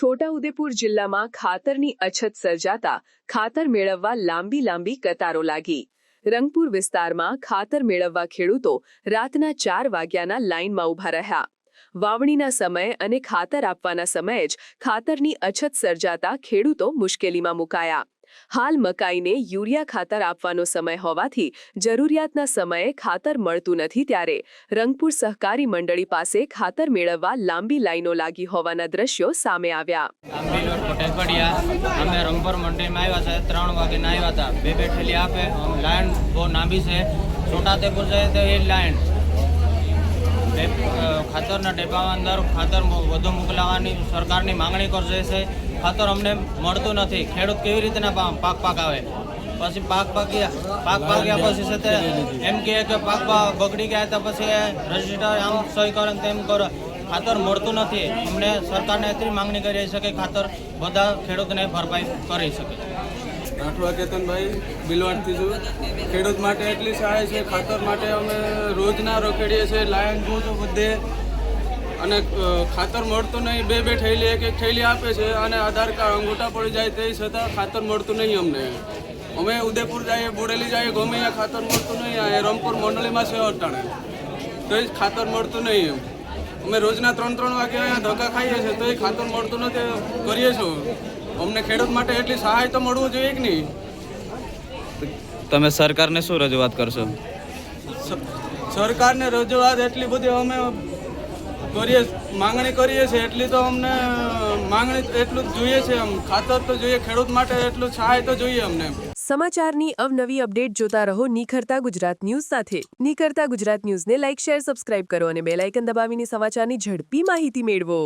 છોટાઉદેપુર જિલ્લામાં ખાતરની અછત સર્જાતા ખાતર મેળવવા લાંબી લાંબી કતારો લાગી. રંગપુર વિસ્તારમાં ખાતર મેળવવા ખેડૂતો રાતના ચાર વાગ્યાના લાઇનમાં ઊભા રહ્યા. વાવણીના સમયે અને ખાતર આપવાના સમયે જ ખાતરની અછત સર્જાતા ખેડૂતો મુશ્કેલીમાં મુકાયા. હાલ મકાઈને યુરિયા ખાતર આપવાનો સમય હોવાથી જરૂરિયાતના સમયે ખાતર મળતું નથી ત્યારે રંગપુર સહકારી મંડળી પાસે ખાતર મેળવવા લાંબી લાઈનો લાગી હોવાના દ્રશ્યો સામે આવ્યા. રંગપર મંડળીમાં આવ્યા છે, ત્રણ વાગે આવ્યા હતા. બે બહુ લાંબી છે. ખાતરના ડબ્બામાં અંદર ખાતર વધુ મોકલાવવાની સરકારની માંગણી કરશે ખાતર અમને મળતું નથી. ખેડૂત કેવી રીતના પાક પાક આવે પછી પાક પાક્યા પાક પાક્યા પછી છે તે એમ કહે કે પાક બગડી ગયા હતા પછી રજિસ્ટર આમ સહી કરે તેમ કરો. ખાતર મળતું નથી. અમને સરકારને એટલી માંગણી કરી શકે ખાતર બધા ખેડૂતને ભરપાઈ કરી શકે. રાઠવા કેતનભાઈ બિલવાડથી છું ખેડૂત માટે એટલી સહાય છે ખાતર માટે અમે રોજના રોકડીએ છીએ લાયન જો બધે અને ખાતર મળતું નહીં બે બે થેલી એક એક થેલી આપે છે અને આધાર કાર્ડ અંગૂઠા પડી જાય તે છતાં ખાતર મળતું નહીં અમને. અમે ઉદયપુર જઈએ બોડેલી જઈએ ગમે અહીંયા ખાતર મળતું નહીં અહીંયા રમપુર મંડળીમાં છે અટાણે. તો ખાતર મળતું નહીં એમ. અમે રોજના ત્રણ ત્રણ વાગે અહીંયા ધક્કા ખાઈએ છીએ તો એ ખાતર મળતું નથી કરીએ છીએ અમને ખેડૂત માટે એટલી સહાય તો મળવું જોઈએ કે નહીં? તમે સરકારને શું રજૂઆત કરશો? સરકારને રજૂઆત એટલી બધી અમે કરીએ માંગણી કરીએ છીએ, એટલી તો અમને, માંગણી એટલું જ જોઈએ છે આમ ખાતર તો જોઈએ, ખેડૂત માટે એટલું સહાય તો જોઈએ અમને સમાચારની અવનવી અપડેટ જોતા રહો નિખરતા ગુજરાત ન્યૂઝ સાથે. નિખરતા ગુજરાત ન્યૂઝને લાઇક શેર, સબસ્ક્રાઇબ કરો અને બેલ આઇકન દબાવીને સમાચારની ઝડપી માહિતી મેળવો.